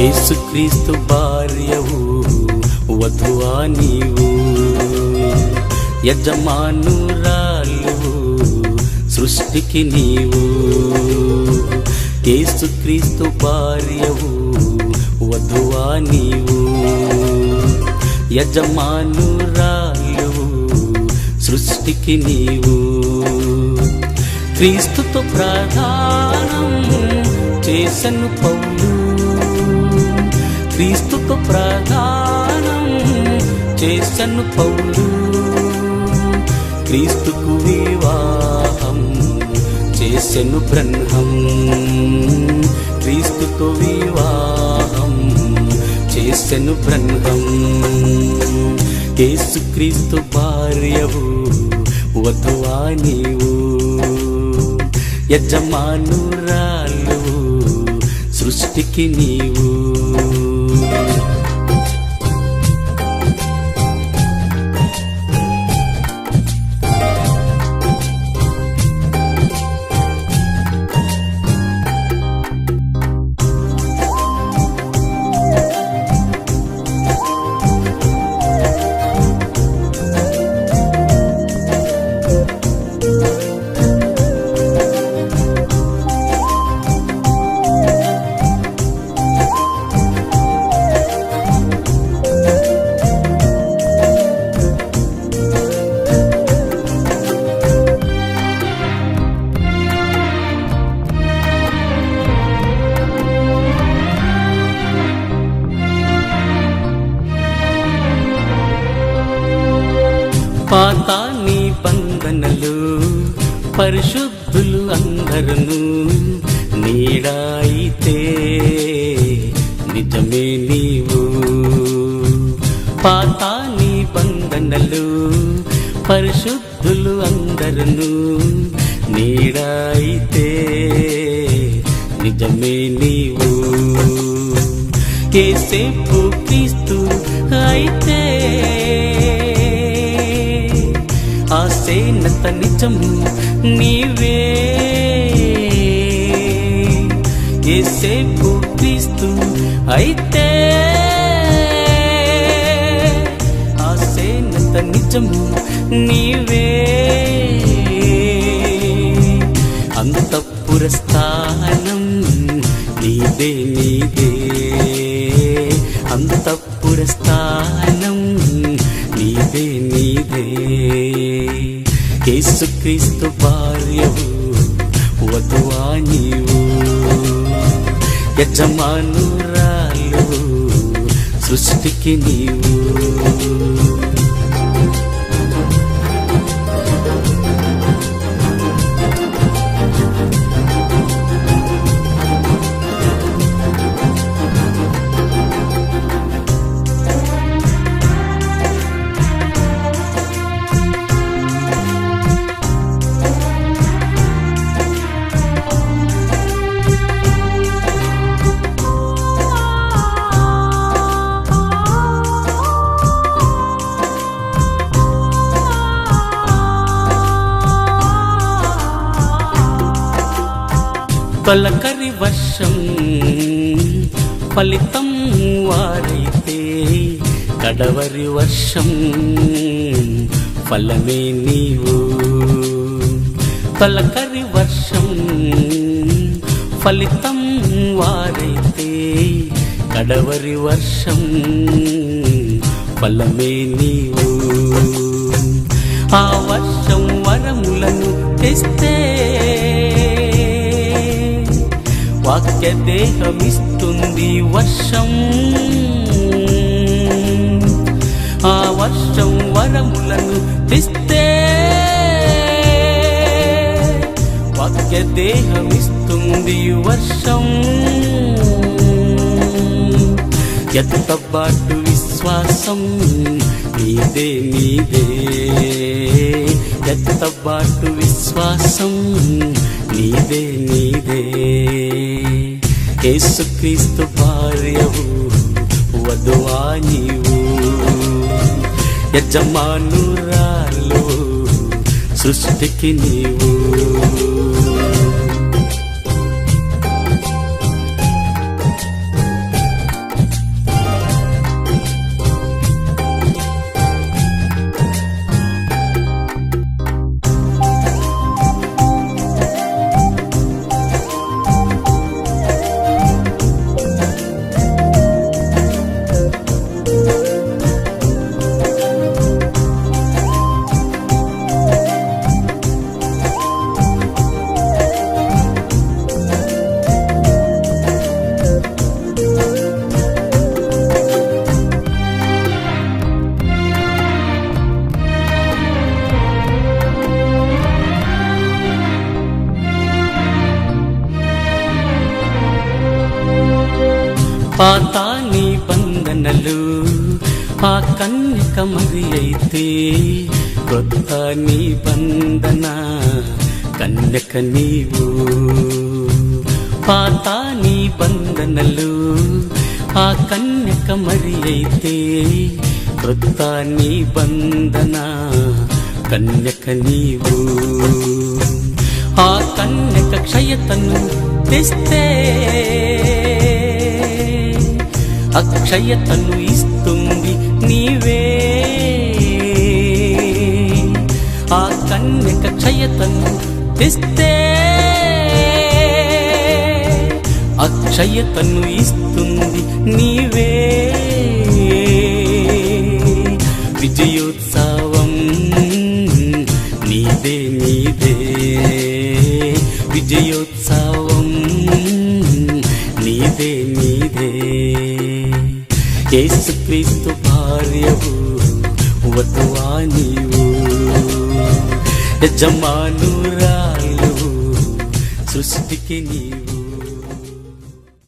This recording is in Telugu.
యేసుక్రీస్తు భార్యవు వధువా నీవు. యజమానురాలు సృష్టికి నీవు. యేసుక్రీస్తు భార్యవు వధువా నీవు. యజమానురాలు సృష్టికి నీవు. క్రీస్తుతో ప్రధానం చేసను పౌలు. క్రీస్తుతో ప్రధానం చేసను పౌలు. క్రీస్తుకు వివాహం చేసెను బ్రహ్మం. క్రీస్తుతో వివాహం చేసెను బ్రహ్మం. యేసుక్రీస్తు భార్యవు వధువా నీవు. యజమానురాలు సృష్టికి నీవు. పరిశుద్ధులు అందరూ నీడాయితే నిజమే నీవు. పాత నిబంధనలు పరిశుద్ధులు అందరూ నీడాయితే నిజమే నీవు. కేసేపు ఎంత నిజం నీవే? ఏసేపు క్రీస్తు అయితే ఆసేనత నిజం నీవే? యేసుక్రీస్తు భార్యవు వధువా నీవు యజమానురాలు సృష్టికి నీవు. తొలకరి వర్షం ఫలితం వారైతే కడవరి వర్షం ఫలమే నీవు. తొలకరి వర్షం ఫలితం వారైతే కడవరి వర్షం ఫలమే నీవు. ఆ వర్షం వరములను తెస్తే వాక్య దేహమిస్తుంది వర్షం. ఆ వర్షం వరములను తెస్తే వాక్య దేహమిస్తుంది వర్షం. ఎత్తబాటు విశ్వాసం నీదే నీదే. ఎత్తబాటు విశ్వాసం నీదే నీదే. యేసుక్రీస్తు భార్యవు వధువా నీవు. యజమానురాలు సృష్టికి నీవు. పాత నిబంధనలు ఆ కన్యక మరి అయితే కొత్త నిబంధన కన్యక నీవు. పాత నిబంధనలు ఆ కన్యక మరి అయితే కొత్త నిబంధన కన్యక నీవు. ఆ కన్యక క్షయతను తెస్తే అక్షయతను ఇస్తుంది నీవే. ఆ కన్యక క్షయతను తెస్తే. అక్షయతను ఇస్తుంది నీవే. నీదే నీదే యేసుక్రీస్తు భార్యవు వధువా నీవు యజమానురాలు సృష్టికి నీవు